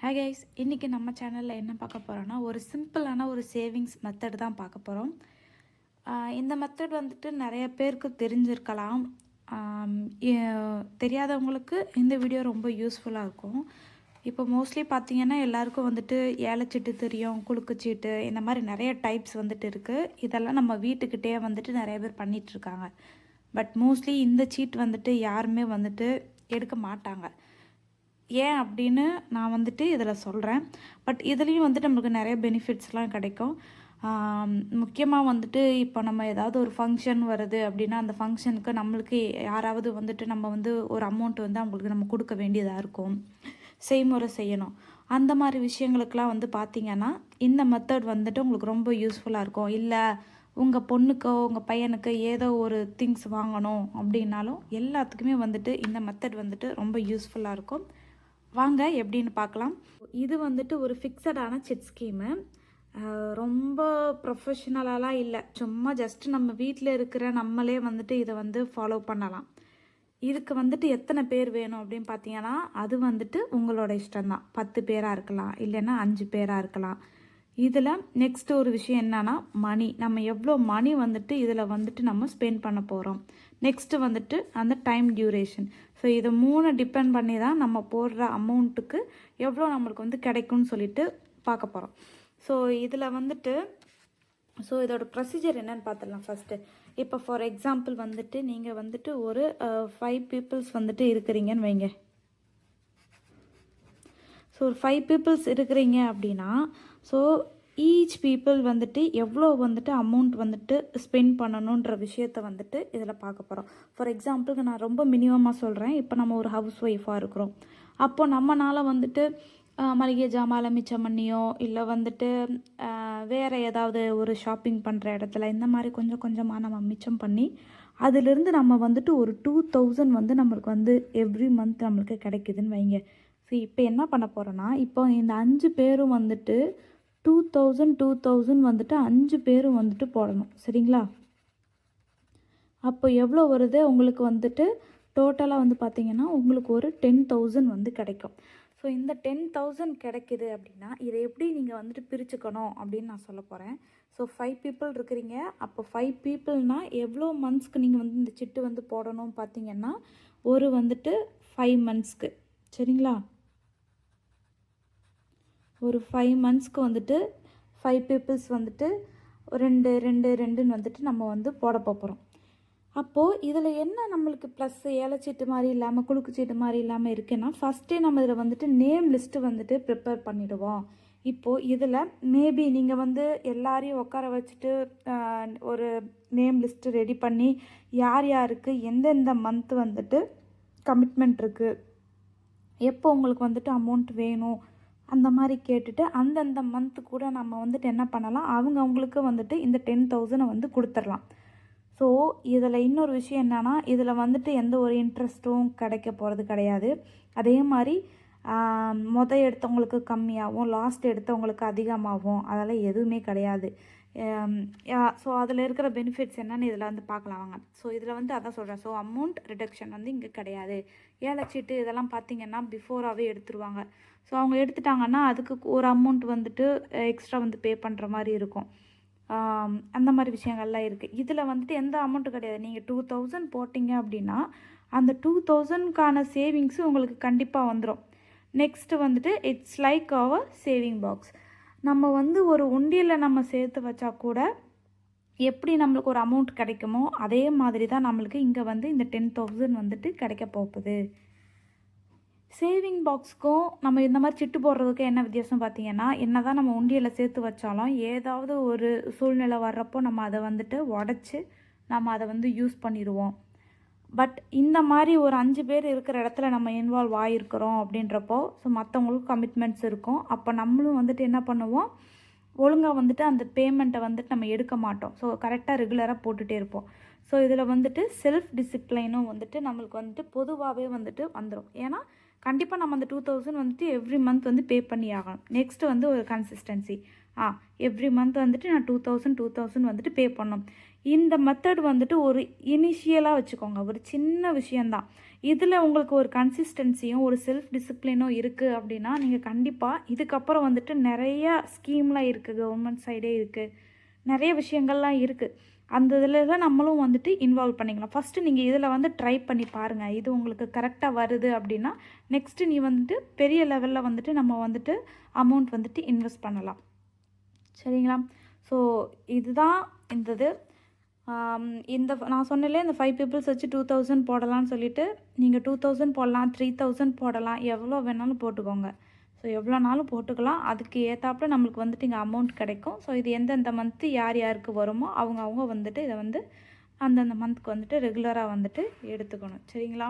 Hey guys இன்றைக்கி நம்ம சேனலில் என்ன பார்க்க போகிறோன்னா ஒரு சிம்பிளான ஒரு சேவிங்ஸ் மெத்தட் தான் பார்க்க போகிறோம் இந்த மெத்தட் வந்துட்டு நிறைய பேருக்கு தெரிஞ்சிருக்கலாம். தெரியாதவங்களுக்கு இந்த வீடியோ ரொம்ப யூஸ்ஃபுல்லாக இருக்கும். இப்போ மோஸ்ட்லி பார்த்தீங்கன்னா எல்லாருக்கும் வந்துட்டு ஏலச்சீட்டு தெரியும் குலுக்குச்சீட்டு இந்த மாதிரி நிறைய டைப்ஸ் வந்துட்டு இருக்குது இதெல்லாம் நம்ம வீட்டுக்கிட்டே வந்துட்டு நிறைய பேர் பண்ணிகிட்ருக்காங்க பட் மோஸ்ட்லி இந்த சீட் வந்துட்டு யாருமே வந்துட்டு எடுக்க மாட்டாங்க. ஏன் அப்படின்னு நான் வந்துட்டு இதில் சொல்கிறேன். பட் இதுலேயும் வந்துட்டு நம்மளுக்கு நிறைய பெனிஃபிட்ஸ்லாம் கிடைக்கும். முக்கியமாக வந்துட்டு இப்போ நம்ம ஏதாவது ஒரு ஃபங்க்ஷன் வருது அப்படின்னா அந்த ஃபங்க்ஷனுக்கு நம்மளுக்கு யாராவது வந்துட்டு நம்ம வந்து ஒரு அமௌண்ட் வந்து அவங்களுக்கு நம்ம கொடுக்க வேண்டியதாக இருக்கும். செய்முறை செய்யணும். அந்த மாதிரி விஷயங்களுக்கெலாம் வந்து பார்த்திங்கன்னா இந்த மெத்தட் வந்துட்டு உங்களுக்கு ரொம்ப யூஸ்ஃபுல்லாக இருக்கும். இல்லை உங்கள் பொண்ணுக்கோ உங்கள் பையனுக்கு ஏதோ ஒரு திங்ஸ் வாங்கணும் அப்படின்னாலும் எல்லாத்துக்குமே வந்துட்டு இந்த மெத்தட் வந்துட்டு ரொம்ப யூஸ்ஃபுல்லாக இருக்கும். வாங்க எப்படின்னு பார்க்கலாம். இது வந்துட்டு ஒரு ஃபிக்ஸடான செட் ஸ்கீமு ரொம்ப ப்ரொஃபஷ்னலாலாம் இல்லை. சும்மா ஜஸ்ட் நம்ம வீட்டில் இருக்கிற நம்மளே வந்துட்டு இதை வந்து ஃபாலோ பண்ணலாம். இதுக்கு வந்துட்டு எத்தனை பேர் வேணும் அப்படின்னு பார்த்தீங்கன்னா அது வந்துட்டு உங்களோட இஷ்டம்தான். பத்து பேராக இருக்கலாம் இல்லைன்னா அஞ்சு பேராக இருக்கலாம். இதில் நெக்ஸ்ட் ஒரு விஷயம் என்னென்னா மணி நம்ம எவ்வளோ மணி வந்துட்டு இதில் வந்துட்டு நம்ம ஸ்பெண்ட் பண்ண போகிறோம் நெக்ஸ்ட்டு வந்துட்டு அந்த டைம் டியூரேஷன் ஸோ இதை மூணு டிபெண்ட் பண்ணி தான் நம்ம போடுற அமௌண்ட்டுக்கு எவ்வளோ நம்மளுக்கு வந்து கிடைக்கும்னு சொல்லிட்டு பார்க்க போகிறோம் ஸோ இதில் வந்துட்டு ஸோ இதோட ப்ரொசீஜர் என்னன்னு பார்த்துடலாம் ஃபஸ்ட்டு இப்போ ஃபார் எக்ஸாம்பிள் வந்துட்டு நீங்கள் வந்துட்டு ஒரு ஃபைவ் பீப்புள்ஸ் வந்துட்டு இருக்கிறீங்கன்னு வைங்க. ஸோ ஒரு ஃபைவ் பீப்புள்ஸ் இருக்கிறீங்க அப்படின்னா ஸோ ஈச் பீப்புள் வந்துட்டு எவ்வளோ வந்துட்டு அமௌண்ட் வந்துட்டு ஸ்பெண்ட் பண்ணணுன்ற விஷயத்த வந்துட்டு இதில் பார்க்க போகிறோம் ஃபார் எக்ஸாம்பிளுக்கு நான் ரொம்ப மினிமமாக சொல்கிறேன் இப்போ நம்ம ஒரு ஹவுஸ் ஒய்ஃபாக இருக்கிறோம். அப்போ நம்மனால் வந்துட்டு மளிகை ஜாமான் மிச்சம் பண்ணியோ இல்லை வந்துட்டு வேறு ஏதாவது ஒரு ஷாப்பிங் பண்ணுற இடத்துல இந்த மாதிரி கொஞ்சம் கொஞ்சமாக நம்ம மிச்சம் பண்ணி அதிலிருந்து நம்ம வந்துட்டு ஒரு டூ தௌசண்ட் வந்து நம்மளுக்கு வந்து எவ்ரி மந்த் நம்மளுக்கு கிடைக்குதுன்னு வைங்க. ஸோ இப்போ என்ன பண்ண போகிறோன்னா இப்போ இந்த அஞ்சு பேரும் வந்துட்டு டூ தௌசண்ட் டூ தௌசண்ட் வந்துட்டு அஞ்சு பேரும் வந்துட்டு போடணும். சரிங்களா? அப்போ எவ்வளோ வருது? உங்களுக்கு வந்துட்டு டோட்டலாக வந்து பார்த்தீங்கன்னா உங்களுக்கு ஒரு டென் தௌசண்ட் வந்து கிடைக்கும். ஸோ இந்த டென் தௌசண்ட் கிடைக்குது அப்படின்னா இதை எப்படி நீங்கள் வந்துட்டு பிரிச்சுக்கணும் அப்படின்னு நான் சொல்ல போகிறேன் ஸோ ஃபைவ் பீப்புள் இருக்கிறீங்க. அப்போ ஃபைவ் பீப்புள்னால் எவ்வளோ மந்த்ஸ்க்கு நீங்கள் வந்து இந்த சிட்டு வந்து போடணும் பார்த்தீங்கன்னா ஒரு வந்துட்டு ஃபைவ் மந்த்ஸ்க்கு சரிங்களா? ஒரு ஃபைவ் மந்த்ஸ்க்கு வந்துட்டு ஃபைவ் பீப்புள்ஸ் வந்துட்டு ரெண்டு ரெண்டு ரெண்டுன்னு வந்துட்டு நம்ம வந்து போட போகிறோம் அப்போது இதில் என்ன நம்மளுக்கு ப்ளஸ் ஏலச்சீட்டு மாதிரி இல்லாமல் குலுக்குச்சீட்டு மாதிரி இல்லாமல் இருக்குன்னா ஃபஸ்ட்டே நம்ம இதில் வந்துட்டு நேம் லிஸ்ட்டு வந்துட்டு ப்ரிப்பேர் பண்ணிவிடுவோம் இப்போது இதில் மேபி நீங்கள் வந்து எல்லாரையும் உட்கார வச்சுட்டு ஒரு நேம் லிஸ்ட்டு ரெடி பண்ணி யார் யாருக்கு எந்தெந்த மந்த் வந்துட்டு கமிட்மெண்ட் இருக்குது எப்போ உங்களுக்கு வந்துட்டு அமௌண்ட் வேணும் அந்த மாதிரி கேட்டுட்டு அந்தந்த மந்த்து கூட நம்ம வந்துட்டு என்ன பண்ணலாம்? அவங்க அவங்களுக்கு வந்துட்டு இந்த டென் தௌசண்டை வந்து கொடுத்துடலாம். ஸோ இதில் இன்னொரு விஷயம் என்னென்னா இதில் வந்துட்டு எந்த ஒரு இன்ட்ரெஸ்ட்டும் கிடைக்க போகிறது கிடையாது. அதே மாதிரி மொதல் எடுத்தவங்களுக்கு கம்மியாகவும் லாஸ்ட் எடுத்தவங்களுக்கு அதிகமாகவும் அதெல்லாம் எதுவுமே கிடையாது. ஸோ அதில் இருக்கிற பெனிஃபிட்ஸ் என்னென்னு இதில் வந்து பார்க்கலாம் வாங்க. ஸோ இதில் வந்து அதான் சொல்கிறேன் ஸோ அமௌண்ட் ரிடக்ஷன் வந்து இங்கே கிடையாது. ஏலச்சீட்டு இதெல்லாம் பார்த்தீங்கன்னா பிஃபோராகவே எடுத்துருவாங்க. ஸோ அவங்க எடுத்துட்டாங்கன்னா அதுக்கு ஒரு அமௌண்ட் வந்துட்டு எக்ஸ்ட்ரா வந்து பே பண்ணுற மாதிரி இருக்கும். அந்த மாதிரி விஷயங்கள்லாம் இருக்குது இதில் வந்துட்டு எந்த அமௌண்ட்டும் கிடையாது. நீங்கள் டூ தௌசண்ட் போட்டிங்க அப்படின்னா அந்த டூ தௌசண்ட்கான சேவிங்ஸு உங்களுக்கு கண்டிப்பாக வந்துடும் நெக்ஸ்ட்டு வந்துட்டு it's like our saving box நம்ம வந்து ஒரு உண்டியில் நம்ம சேர்த்து வச்சா கூட எப்படி நம்மளுக்கு ஒரு அமௌண்ட் கிடைக்குமோ அதே மாதிரி தான் நம்மளுக்கு இங்கே வந்து இந்த டென் தௌசண்ட் வந்துட்டு கிடைக்க போகுது. சேவிங் பாக்ஸுக்கும் நம்ம இந்த மாதிரி சிட்டு போடுறதுக்கும் என்ன வித்தியாசம் பார்த்தீங்கன்னா என்ன தான் நம்ம உண்டியலில் சேர்த்து வச்சாலும் ஏதாவது ஒரு சூழ்நிலை வர்றப்போ நம்ம அதை வந்துட்டு உடச்சி நம்ம அதை வந்து யூஸ் பண்ணிடுவோம். பட் இந்த மாதிரி ஒரு அஞ்சு பேர் இருக்கிற இடத்துல நம்ம இன்வால்வ் ஆகிருக்கிறோம் அப்படின்றப்போ ஸோ மற்றவங்களுக்கும் கமிட்மெண்ட்ஸ் இருக்கும். அப்போ நம்மளும் வந்துட்டு என்ன பண்ணுவோம்? ஒழுங்காக வந்துட்டு அந்த பேமெண்ட்டை வந்துட்டு நம்ம எடுக்க மாட்டோம். ஸோ கரெக்டாக ரெகுலராக போட்டுகிட்டே இருப்போம். ஸோ இதில் வந்துட்டு செல்ஃப் டிசிப்ளினும் வந்துட்டு நம்மளுக்கு வந்துட்டு பொதுவாகவே வந்துட்டு வந்துடும் ஏன்னா கண்டிப்பாக நம்ம அந்த டூ தௌசண்ட் வந்துட்டு எவ்ரி மந்த் வந்து பே பண்ணி ஆகணும். நெக்ஸ்ட்டு வந்து ஒரு கன்சிஸ்டன்சி ஆ எவ்ரி மந்த் வந்துட்டு நான் டூ தௌசண்ட் டூ தௌசண்ட் வந்துட்டு பே பண்ணணும். இந்த மெத்தட் வந்துட்டு ஒரு இனிஷியலாக வச்சுக்கோங்க. ஒரு சின்ன விஷயந்தான் இதில் உங்களுக்கு ஒரு கன்சிஸ்டன்சியும் ஒரு செல்ஃப் டிசிப்ளினும் இருக்குது அப்படின்னா நீங்கள் கண்டிப்பாக இதுக்கப்புறம் வந்துட்டு நிறைய ஸ்கீம்லாம் இருக்குது கவர்மெண்ட் சைடே இருக்குது நிறைய விஷயங்கள்லாம் இருக்குது அந்த இதில் நம்மளும் வந்துட்டு இன்வால்வ் பண்ணிக்கலாம். ஃபஸ்ட்டு நீங்கள் இதில் வந்து ட்ரை பண்ணி பாருங்கள் இது உங்களுக்கு கரெக்டாக வருது அப்படின்னா நெக்ஸ்ட்டு நீ வந்துட்டு பெரிய லெவலில் வந்துட்டு நம்ம வந்துட்டு அமௌண்ட் வந்துட்டு இன்வெஸ்ட் பண்ணலாம். சரிங்களா? ஸோ இதுதான் இந்த இது. இந்த நான் சொன்னலே இந்த ஃபைவ் பீப்புள்ஸ் வச்சு டூ தௌசண்ட் போடலாம்னு சொல்லிட்டு நீங்கள் டூ தௌசண்ட் போடலாம் த்ரீ தௌசண்ட் போடலாம் எவ்வளோ வேணாலும் போட்டுக்கோங்க. ஸோ எவ்வளோனாலும் போட்டுக்கலாம். அதுக்கு ஏற்றாப்புல நம்மளுக்கு வந்துட்டு இங்கே அமௌண்ட் கிடைக்கும். ஸோ இது எந்தெந்த மந்த்து யார் யாருக்கு வருமோ அவங்க அவங்க வந்துட்டு இதை வந்து அந்தந்த மந்த்க்கு வந்துட்டு ரெகுலராக வந்துட்டு எடுத்துக்கணும். சரிங்களா?